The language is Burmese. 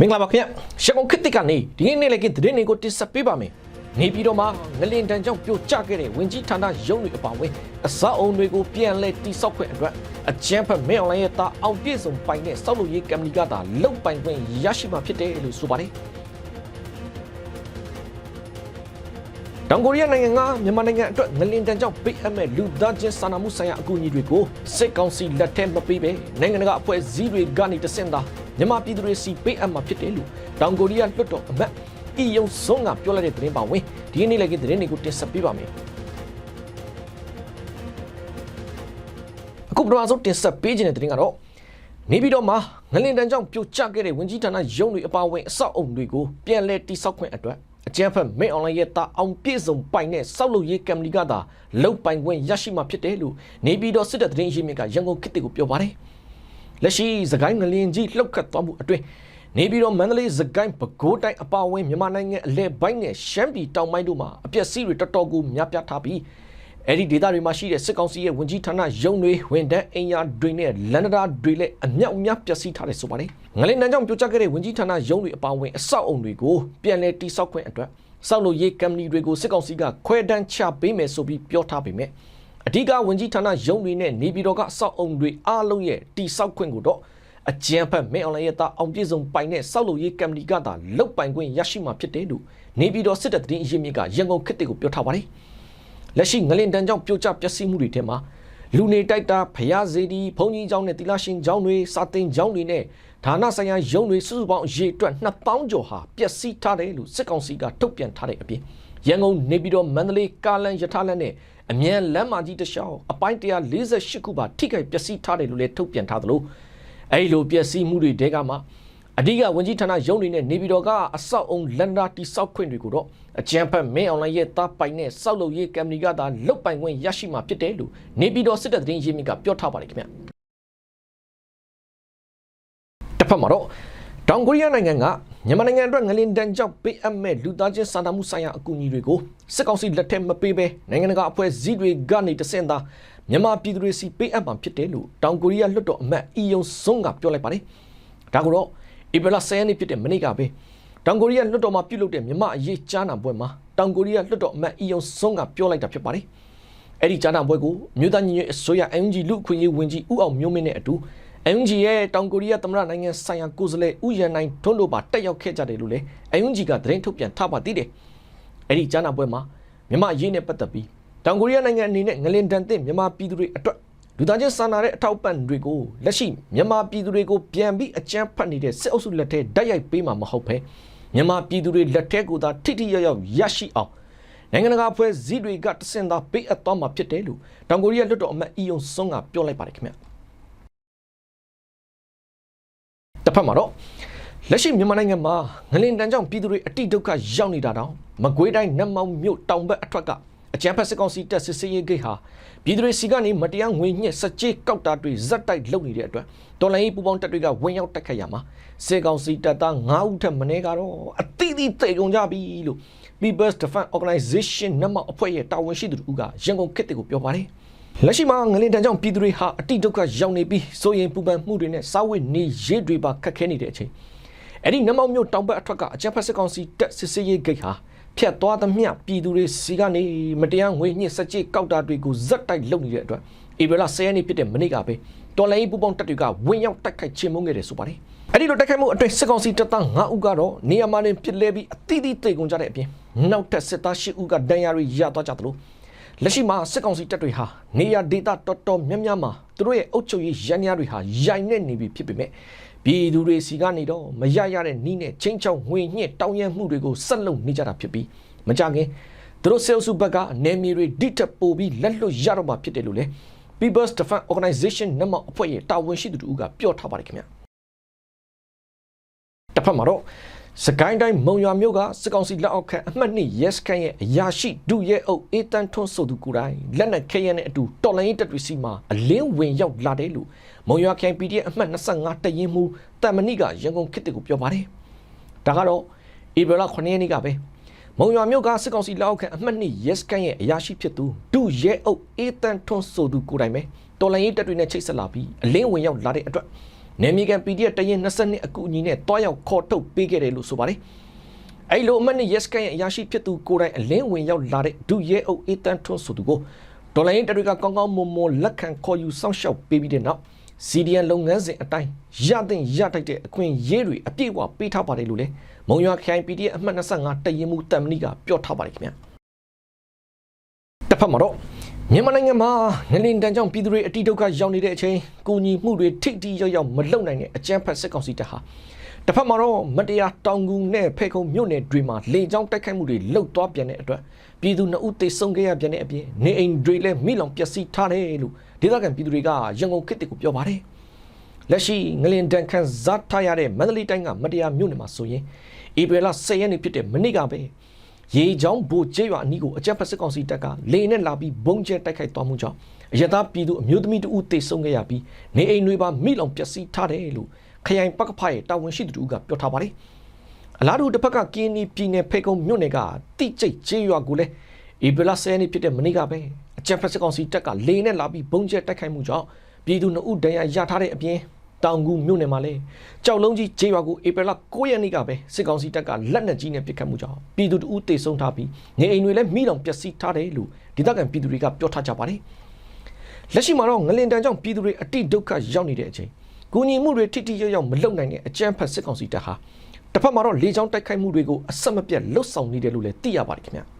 မင်္ဂလာပါခင်ဗျရှကုံခစ်တစ်ကနေဒီနေ့နေ့လည်းကသတင်းတွေကိုတင်ဆက်ပေးပါမယ်နေပြည်တော်မှာငလင်တန်ကြောင့်ပြိုကျခဲ့တဲ့ဝင်ကြီးဌာနရုံးတွေအပါအဝင်အစအုံတွေကိုပြန်လဲတိစောက်ခွင့်အတွက်အကြမ်းဖက်မဲအွန်လိုင်းရဲ့တာအောင်ပြည့်စုံပိုင်တဲ့စောက်လို့ရေးကမ္ပဏီကသာလုံပိုင်ခွင့်ရရှိမှာဖြစ်တယ်လို့ဆိုပါတယ်တောင်ကိုရီးယားနိုင်ငံကမြန်မာနိုင်ငံအတွက်ငလင်တန်ကြောင့်ပေးအပ်မဲ့လူသားချင်းစာနာမှုဆိုင်ရာအကူအညီတွေကိုစစ်ကောင်စီလက်ထက်မပေးဘဲနိုင်ငံတကာအဖွဲ့အစည်းတွေကနေတဆင့်သာ မြန်မာပြည်သူတွေစီပေးအပ်မှာဖြစ်တယ်လို့တောင်ကိုရီးယားလွှတ်တော်အမတ်အီယုံစွန်ကပြောလိုက်တဲ့သတင်းပါဝင်ဒီနေ့လည်းကသတင်းတွေကိုတင်ဆက်ပေးပါမယ်အခုပထမဆုံးတင်ဆက်ပေးခြင်းတဲ့သတင်းကတော့နေပြည်တော်မှာငလင်တန်ကြောင့်ပြိုကျခဲ့တဲ့ဝင်ကြီးဌာနရုံးတွေအပါအဝင်အဆောက်အုံတွေကိုပြန်လည်တိစောက်ခွင့်အတွက်အကြမ်းဖက်မင်းအွန်လိုင်းရဲ့တာအောင်ပြည့်စုံပိုင်တဲ့စောက်လုပ်ရေးကမ္ပဏီကသာလုံပိုင်ခွင့်ရရှိမှာဖြစ်တယ်လို့နေပြည်တော်စစ်တပ်သတင်းရင်းမြစ်ကရန်ကုန်ခေတ်ကိုပြောပါတယ် လက်ရှိသခိုင်းငလင်ကြီးလှုပ်ခတ်သွားမှုအတွင်းနေပြည်တော်မန္တလေးစကိုင်းပဲခူးတိုင်းအပါအဝင်မြန်မာနိုင်ငံအလဲပိုင်းနဲ့ရှမ်းပြည်တောင်ပိုင်းတို့မှာအပျက်စီးတွေတော်တော်ကိုများပြားထားပြီးအဲ့ဒီဒေသတွေမှာရှိတဲ့စစ်ကောင်စီရဲ့ဝင်ကြီးဌာနရုံးတွေဝန်တန်းအင်ယာတွေနဲ့လန်ဒရာတွေလည်းအမြောက်အများပျက်စီးထားတယ်ဆိုပါတယ်ငလင်တန်းကြောင့်ပြိုကျခဲ့တဲ့ဝင်ကြီးဌာနရုံးတွေအပါအဝင်အဆောက်အုံတွေကိုပြန်လည်တိစောက်ခွင့်အတွက်စောက်လို့ရေးကမ္ပဏီတွေကိုစစ်ကောင်စီကခွဲတန်းချပေးမယ်ဆိုပြီးပြောထားပေမဲ့ အဓိကဝင်ကြီးဌာနရုံးတွေနဲ့နေပြည်တော်ကအဆောက်အုံတွေအားလုံးရဲ့တိစောက်ခွင့်ကိုတော့အကြံဖက်မင်းအွန်လိုင်းရဲ့တာအောင်ပြည့်စုံပိုင်တဲ့စောက်လို့ရေးကမ္ပဏီကသာလုတ်ပိုင်ခွင့်ရရှိမှာဖြစ်တယ်လို့နေပြည်တော်စစ်တပ်သတင်းအရင်းမြစ်ကရန်ကုန်ခေတ်တွေကိုပြောထားပါတယ်လက်ရှိငလင်တန်းကြောင့်ပြိုကျပျက်စီးမှုတွေထဲမှာလူနေတိုက်တာဖျားစေတီဘုံကြီးကျောင်းနဲ့တိလာရှင်ကျောင်းတွေစာတင်ကျောင်းတွေနဲ့ဌာနဆိုင်ရာရုံးတွေစုစုပေါင်းအရေအတွက်2000ကျော်ဟာပျက်စီးထားတယ်လို့စစ်ကောင်စီကထုတ်ပြန်ထားတဲ့အပြင်ရန်ကုန်နေပြည်တော်မန္တလေးကားလန်ရထားလန်နဲ့ အမြန်လမ်းမကြီးတစ်လျှောက်အပိုင်း148ခုပါထိခိုက်ပျက်စီးထားတယ်လို့လည်းထုတ်ပြန်ထားသလိုအဲဒီလိုပျက်စီးမှုတွေတဲကမှအဓိကဝန်ကြီးဌာနရုံးတွေနဲ့နေပြည်တော်ကအဆောက်အုံလန်ဒါတိစောက်ခွင့်တွေကိုတော့အကြံဖက်မင်းအွန်လိုင်းရဲ့တားပိုင်နဲ့စောက်လုပ်ရေးကမ္ပဏီကသာလုတ်ပိုင်ခွင့်ရရှိမှာဖြစ်တယ်လို့နေပြည်တော်စစ်တပ်သတင်းရင်းမြစ်ကပြောထားပါတယ်ခင်ဗျတစ်ဖက်မှာတော့ တောင်ကိုရီးယားနိုင်ငံကမြန်မာနိုင်ငံအတွက်ငလင်တန်ကြောင့်ပေးအပ်မဲ့လူသားချင်းစာနာမှုဆိုင်ရာအကူအညီတွေကိုစစ်ကောင်စီလက်ထက်မပေးဘဲနိုင်ငံတကာအဖွဲ့အစည်းတွေကနေတဆင့်သာမြန်မာပြည်သူတွေစီပေးအပ်မှာဖြစ်တယ်လို့တောင်ကိုရီးယားလွှတ်တော်အမတ်အီယုံစွန်ကပြောလိုက်ပါတယ်။ဒါကတော့ဧပြီလ10ရက်နေ့ဖြစ်တဲ့မနေ့ကပဲတောင်ကိုရီးယားလွှတ်တော်မှာပြုလုပ်တဲ့မြန်မာအရေးကြားနာပွဲမှာတောင်ကိုရီးယားလွှတ်တော်အမတ်အီယုံစွန်ကပြောလိုက်တာဖြစ်ပါတယ်။အဲ့ဒီကြားနာပွဲကိုမြို့သားညီညွတ်အစိုးရ NUG လူအခွင့်အရေးဝန်ကြီးဦးအောင်မျိုးမင်းနဲ့အတူ NUG ရဲ့တောင်ကိုရီးယားသမ္မတနိုင်ငံဆိုင်ရာကိုယ်စားလှယ်ဦးရန်နိုင်ထွန်းတို့ပါတက်ရောက်ခဲ့ကြတယ်လို့လည်း NUG ကသတင်းထုတ်ပြန်ထားပါသေးတယ်။အဲ့ဒီကြားနာပွဲမှာမြန်မာအရေးနဲ့ပတ်သက်ပြီးတောင်ကိုရီးယားနိုင်ငံအနေနဲ့ငလင်တန်တဲ့မြန်မာပြည်သူတွေအတွက်လူသားချင်းစာနာတဲ့အထောက်ပံ့တွေကိုလက်ရှိမြန်မာပြည်သူတွေကိုပြန်ပြီးအကြမ်းဖက်နေတဲ့စစ်အုပ်စုလက်ထက်တိုက်ရိုက်ပေးမှာမဟုတ်ဘဲမြန်မာပြည်သူတွေလက်ထက်ကိုသာထိထိရောက်ရောက်ရရှိအောင်နိုင်ငံတကာအဖွဲ့အစည်းတွေကတစင်သာပေးအပ်သွားမှာဖြစ်တယ်လို့တောင်ကိုရီးယားလွှတ်တော်အမတ်အီယုံစွန်ကပြောလိုက်ပါတယ်ခင်ဗျ တစ်ဖက်မှာတော့လက်ရှိမြန်မာနိုင်ငံမှာငလင်တန်းကြောင့်ပြည်သူတွေအတိဒုက္ခရောက်နေတာတောင်မကွေးတိုင်းနတ်မောင်မြို့တောင်ဘက်အထက်ကအကြမ်းဖက်စစ်ကောင်စီတပ်စစ်စေးရေးဂိတ်ဟာပြည်သူတွေစီကနေမတရားငွေညှစ်စကြေးကောက်တာတွေဇက်တိုက်လုပ်နေတဲ့အတွက်တော်လိုင်းပူပေါင်းတပ်တွေကဝင်ရောက်တိုက်ခတ်ရမှာစစ်ကောင်စီတပ်သား9ဦးထက်မနည်းကတော့အတိအသီးတေကုန်ကြပြီလို့ People's Defense Organization နမအဖွဲ့ရဲ့တာဝန်ရှိသူတို့ကရန်ကုန်ခေတ်တွေကိုပြောပါတယ် လက်ရှိမှာငလင်တန်းကြောင့်ပြည်သူတွေဟာအတိဒုက္ခရောက်နေပြီးစိုးရင်ပူပန်မှုတွေနဲ့စားဝတ်နေရေးတွေပါခက်ခဲနေတဲ့အချိန်အဲ့ဒီနမောက်မြို့တောင်ဘက်အထက်ကအကြမ်းဖက်စစ်ကောင်စီတပ်စစ်စေးရေးဂိတ်ဟာဖြတ်သွားသမျှပြည်သူတွေစီကနေမတရားငွေညှစ်စကြိကောက်တာတွေကိုဇက်တိုက်လုပ်နေတဲ့အတွက်ဧပြီလ10ရက်နေ့ဖြစ်တဲ့မနေ့ကပဲတော်လိုင်းပူပေါင်းတပ်တွေကဝင်ရောက်တိုက်ခိုက်ချေမှုန်းခဲ့တယ်ဆိုပါတယ်အဲ့ဒီလိုတိုက်ခိုက်မှုအတွင်းစစ်ကောင်စီတပ်သား9ဦးကတော့နေရာမှာတင်ပြစ်လဲပြီးအတိအသီးတိတ်ကုန်ကြတဲ့အပြင်နောက်ထပ်စစ်သား10ဦးကဒဏ်ရာတွေရသွားကြသလို လက်ရှိမှာစစ်ကောင်စီတပ်တွေဟာနေရာဒေသတော်တော်များများမှာသူတို့ရဲ့အုပ်ချုပ်ရေးရန်ရာတွေဟာရိုင်နေနေပြီဖြစ်ပေမဲ့ပြည်သူတွေစီကနေတော့မရရတဲ့နီးနဲ့ချင်းချောင်းငွေညှစ်တောင်းရမှုတွေကိုဆက်လုပ်နေကြတာဖြစ်ပြီးမကြခင်သူတို့ဆဲလ်စုဘက်ကနေမီတွေဒိတက်ပို့ပြီးလက်လွတ်ရတော့မှာဖြစ်တယ်လို့လေ People's Defense Organization နမအဖွဲ့ရဲ့တာဝန်ရှိသူတို့ကပြောထားပါတယ်ခင်ဗျတစ်ဖက်မှာတော့ စကိုင်းတိုင်းမုံရွာမြို့ကစစ်ကောင်စီလက်အောက်ခံအမှတ်နှစ်ရဲစခန်းရဲ့အရာရှိဒုရဲအုပ်အေတန်ထွန်းဆိုသူကိုယ်တိုင်လက်နက်ခဲယမ်းနဲ့အတူတော်လိုင်းတပ်တွေစီမှာအလင်းဝင်ရောက်လာတယ်လို့မုံရွာခိုင် PDF အမှတ်25တရင်မှုတမဏိကရန်ကုန်ခေတ်ကိုပြောပါတယ်ဒါကတော့ဧပြီလ9ရက်နေ့ကပဲမုံရွာမြို့ကစစ်ကောင်စီလက်အောက်ခံအမှတ်နှစ်ရဲစခန်းရဲ့အရာရှိဖြစ်သူဒုရဲအုပ်အေတန်ထွန်းဆိုသူကိုယ်တိုင်ပဲတော်လိုင်းတပ်တွေနဲ့ချိတ်ဆက်လာပြီးအလင်းဝင်ရောက်လာတဲ့အတွက် နေမီကန် PDF တရင်22အကူအညီနဲ့တွားရောက်ခေါ်ထုတ်ပေးခဲ့တယ်လို့ဆိုပါတယ်အဲ့လိုအမတ်နဲ့ yes ကန်ရဲ့အရာရှိဖြစ်သူကိုယ်တိုင်အလင်းဝင်ရောက်လာတဲ့ဒုရဲအုပ်အေတန်ထွန်းဆိုသူကိုဒေါ်လာရင်းတတွေကကောင်းကောင်းမွန်မွန်လက်ခံခေါ်ယူစောင့်ရှောက်ပေးပြီးတဲ့နောက် CDN လုပ်ငန်းစဉ်အတိုင်းရတဲ့ရတိုက်တဲ့အခွင့်အရေးတွေအပြည့်အဝပေးထားပါတယ်လို့လေမုံရွာခိုင် PDF အမှတ်25တရင်မှုတမ်မနီကပြောထားပါတယ်ခင်ဗျာတစ်ဖက်မှာတော့ မြန်မာနိုင်ငံမှာငလင်တန်းကြောင့်ပြည်သူတွေအတိဒုက္ခရောက်နေတဲ့အချိန်ကိုညီမှုတွေထိတိရောက်ရောက်မလုံနိုင်တဲ့အကြမ်းဖက်စစ်ကောင်စီတပ်ဟာတစ်ဖက်မှာတော့မတရားတောင်ကူနဲ့ဖဲခုံမြို့နယ်တွေမှာလေကြောင်းတိုက်ခိုက်မှုတွေလှုပ်သွားပြန်တဲ့အတွက်ပြည်သူနှစ်ဦးသေဆုံးခဲ့ရပြန်တဲ့အပြင်နေအိမ်တွေလည်းမိလောင်ပျက်စီးထားတယ်လို့ဒေသခံပြည်သူတွေကရန်ကုန်ခေတ်ကိုပြောပါတယ်လက်ရှိငလင်တန်းခန်းဇာတ်ထားရတဲ့မန္တလေးတိုင်းကမတရားမြို့နယ်မှာဆိုရင်ဧပြီလ10ရက်နေ့ဖြစ်တဲ့မနေ့ကပဲ ရေချောင်းဘူကျေးရွာအနီးကိုအကြမ်းဖက်စစ်ကောင်စီတပ်ကလေနဲ့လာပြီးဘုံကျဲတိုက်ခိုက်သွားမှုကြောင့်အရသာပြည်သူအမျိုးသမီးတဦးသေဆုံးခဲ့ရပြီးနေအိမ်တွေပါမိလောင်ပျက်စီးထားတယ်လို့ခရိုင်ပကဖရဲ့တာဝန်ရှိသူတို့ကပြောထားပါတယ်အလားတူတစ်ဖက်ကကင်းနီပြည်နယ်ဖေကုံမြို့နယ်ကတိကျိတ်ကျေးရွာကိုလည်းဧပြီလ10ရက်နေ့ဖြစ်တဲ့မနေ့ကပဲအကြမ်းဖက်စစ်ကောင်စီတပ်ကလေနဲ့လာပြီးဘုံကျဲတိုက်ခိုက်မှုကြောင့်ပြည်သူနှစ်ဦးဒဏ်ရာရထားတဲ့အပြင် တောင်ကူမြို့နယ်မှာလည်းကြောက်လုံးကြီးဂျေးရွာကိုဧပြီလ9ရက်နေ့ကပဲစစ်ကောင်စီတပ်ကလက်နက်ကြီးနဲ့ပစ်ခတ်မှုကြောင့်ပြည်သူတအူးတေဆုံးထားပြီးနေအိမ်တွေလည်းမိလောင်ပျက်စီးထားတယ်လို့ဒေသခံပြည်သူတွေကပြောထားကြပါတယ်။လက်ရှိမှာတော့ငလင်တန်ကြောင့်ပြည်သူတွေအတိဒုက္ခရောက်နေတဲ့အချိန်ကိုညီမှုတွေထိထိရောက်ရောက်မလုံနိုင်တဲ့အကြမ်းဖက်စစ်ကောင်စီတပ်ဟာတစ်ဖက်မှာတော့လေကြောင်းတိုက်ခိုက်မှုတွေကိုအဆက်မပြတ်လှုပ်ဆောင်နေတယ်လို့လည်းသိရပါတယ်ခင်ဗျာ။